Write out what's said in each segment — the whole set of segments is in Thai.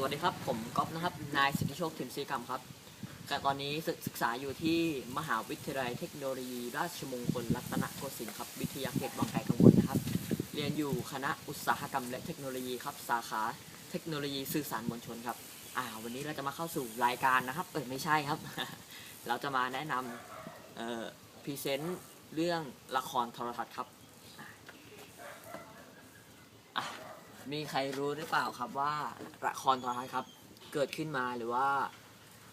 สวัสดีครับ ผมก๊อฟนะครับ นายสิทธิโชคถิ่นศรีกรรมครับ แต่ตอนนี้ศึกษาอยู่ที่มหาวิทยาลัยเทคโนโลยี ราชมงคลรัตนโกสินทร์ครับ วิทยาเขตบางไก่กังวลนะครับ เรียนอยู่คณะอุตสาหกรรมและเทคโนโลยีครับ สาขาเทคโนโลยีสื่อสารมวลชนครับ อ่า วันนี้เราจะมาเข้าสู่รายการนะครับ เออไม่ใช่ครับ เราจะมาแนะนำเอ่อพรีเซนต์เรื่องละครโทรทัศน์ครับอะ มีใครรู้หรือเปล่าครับว่าละครโทรทัศน์ครับ เกิดขึ้นมาหรือว่า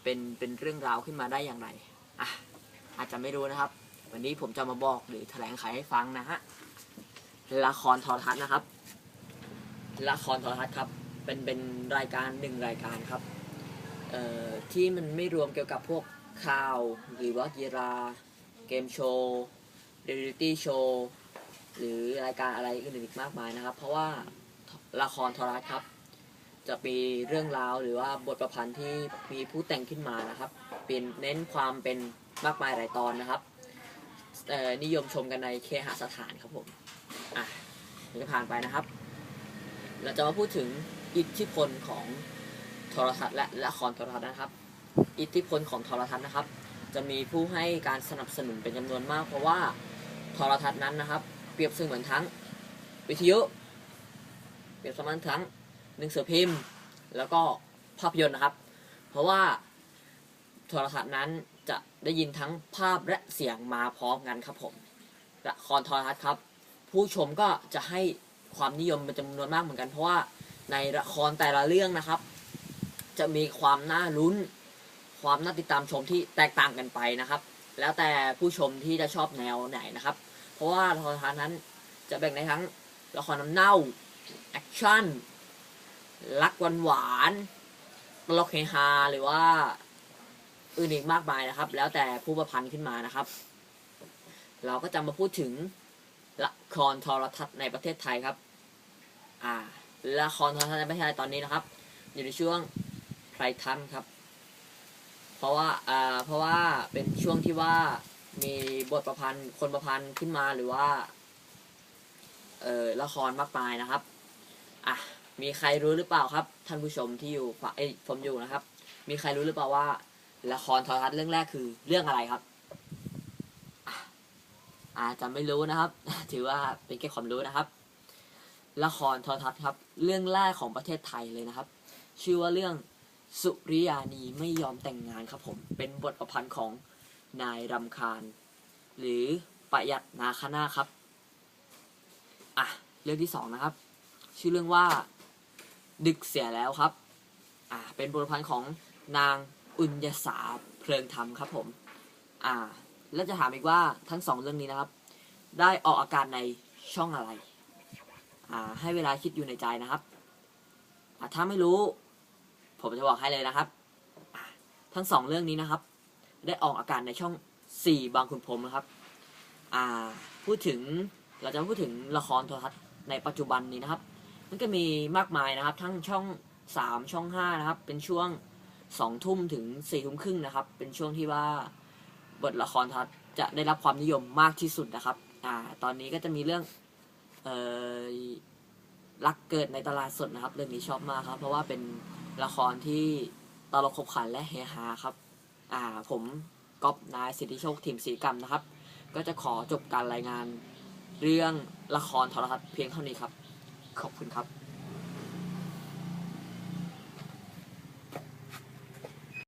เป็นเป็นเรื่องราวขึ้นมาได้อย่างไรอะอาจจะไม่รู้นะครับ วันนี้ผมจะมาบอกหรือแถลงไขให้ฟังนะฮะละครโทรทัศน์นะครับละครโทรทัศน์ครับ เป็นเป็นรายการหนึ่งรายการครับเอ่อที่มันไม่รวมเกี่ยวกับพวกข่าว หรือว่ากีฬาเกมโชว์เรียลิตี้โชว์หรือรายการอะไรอื่นอีกมากมายนะครับ เพราะว่า ละครโทรทัศน์ครับ จะมีเรื่องราวหรือว่าบทประพันธ์ที่มีผู้แต่งขึ้นมานะครับ เป็นเน้นความเป็นมากมายหลายตอนนะครับนิยมชมกันในเคหสถานครับผม อะเดี๋ยวจะผ่านไปนะครับ เราจะมาพูดถึงอิทธิพลของโทรทัศน์และละครโทรทัศน์นะครับ อิทธิพลของโทรทัศน์นะครับ จะมีผู้ให้การสนับสนุนเป็นจำนวนมาก เพราะว่าโทรทัศน์นั้นนะครับ เปรียบเสมือนทั้งวิทยุ รียบเสมือนทั้งหนังสือพิมพ์ แล้วก็ภาพยนตร์นะครับ เพราะว่าโทรทัศน์นั้นจะได้ยินทั้งภาพและเสียงมาพร้อมกันครับผมละครโทรทัศน์ครับ ผู้ชมก็จะให้ความนิยมเป็นจำนวนมากเหมือนกัน เพราะว่าในละครแต่ละเรื่องนะครับ จะมีความน่าลุ้น ความน่าติดตามชมที่แตกต่างกันไปนะครับ แล้วแต่ผู้ชมที่จะชอบแนวไหนนะครับ เพราะว่าโทรทัศน์นั้นจะแบ่งในทั้งละครน้ำเน่า แอคชั่น รักหวานหวานๆตลกเฮฮาหรือว่า อื่นอีกมากมายนะครับ แล้วแต่ผู้ประพันธ์ขึ้นมานะครับ เราก็จะมาพูดถึงละครโทรทัศน์ในประเทศไทยครับ อ่าละครโทรทัศน์ในประเทศไทยตอนนี้นะครับ อยู่ในช่วงไพรทัมครับ เพราะว่าอ่าเพราะว่าเป็นช่วงที่ว่ามีบทประพันธ์คนประพันธ์ขึ้นมาหรือว่า เอ่อละครมากมายนะครับ อะมีใครรู้หรือเปล่าครับ ท่านผู้ชมที่อยู่ฝั่งเอ้ยผมอยู่นะครับ มีใครรู้หรือเปล่าว่า ละครโทรทัศน์เรื่องแรกคือเรื่องอะไรครับอะอาจจะไม่รู้นะครับ ถือว่าเป็นแค่ความรู้นะครับ ละครโทรทัศน์ครับ เรื่องแรกของประเทศไทยเลยนะครับ ชื่อว่าเรื่องสุริยานีไม่ยอมแต่งงานครับผม เป็นบทประพันธ์ของนายรำคาญ หรือประหยัดนาคนาครับ อะ เรื่องที่สองนะครับ ชื่อเรื่องว่า ดึกเสียแล้วครับ อ่า เป็นบทพันธ์ของนางอุญญสาเพลิงธรรมครับผม อ่า แล้วจะถามอีกว่าทั้งสองเรื่องนี้นะครับ ได้ออกอากาศในช่องอะไร อ่า ให้เวลาคิดอยู่ในใจนะครับ อ่าถ้าไม่รู้ ผมจะบอกให้เลยนะครับ ทั้งสองเรื่องนี้นะครับ ได้ออกอากาศในช่องสี่บางขุนพรมนะครับ อ่า พูดถึงเราจะพูดถึงละครโทรทัศน์ในปัจจุบันนี้นะครับ มันก็มีมากมายนะครับ ทั้งช่องสามช่องห้านะครับ เป็นช่วงสองทุ่มถึงสี่ทุ่มครึ่งนะครับ เป็นช่วงที่ว่าบทละครทัศจะได้รับความนิยมมากที่สุดนะครับ อ่า ตอนนี้ก็จะมีเรื่องเอ่อรักเกิดในตลาดสดนะครับ เรื่องนี้ชอบมากครับ เพราะว่าเป็นละครที่ตลกขบขันและเฮฮาครับ อ่า ผมก๊อฟนายสิทธิโชคทีมศรีกรรมนะครับ ก็จะขอจบการรายงานเรื่องละครโทรทัศน์เพียงเท่านี้ครับ ขอบคุณครับ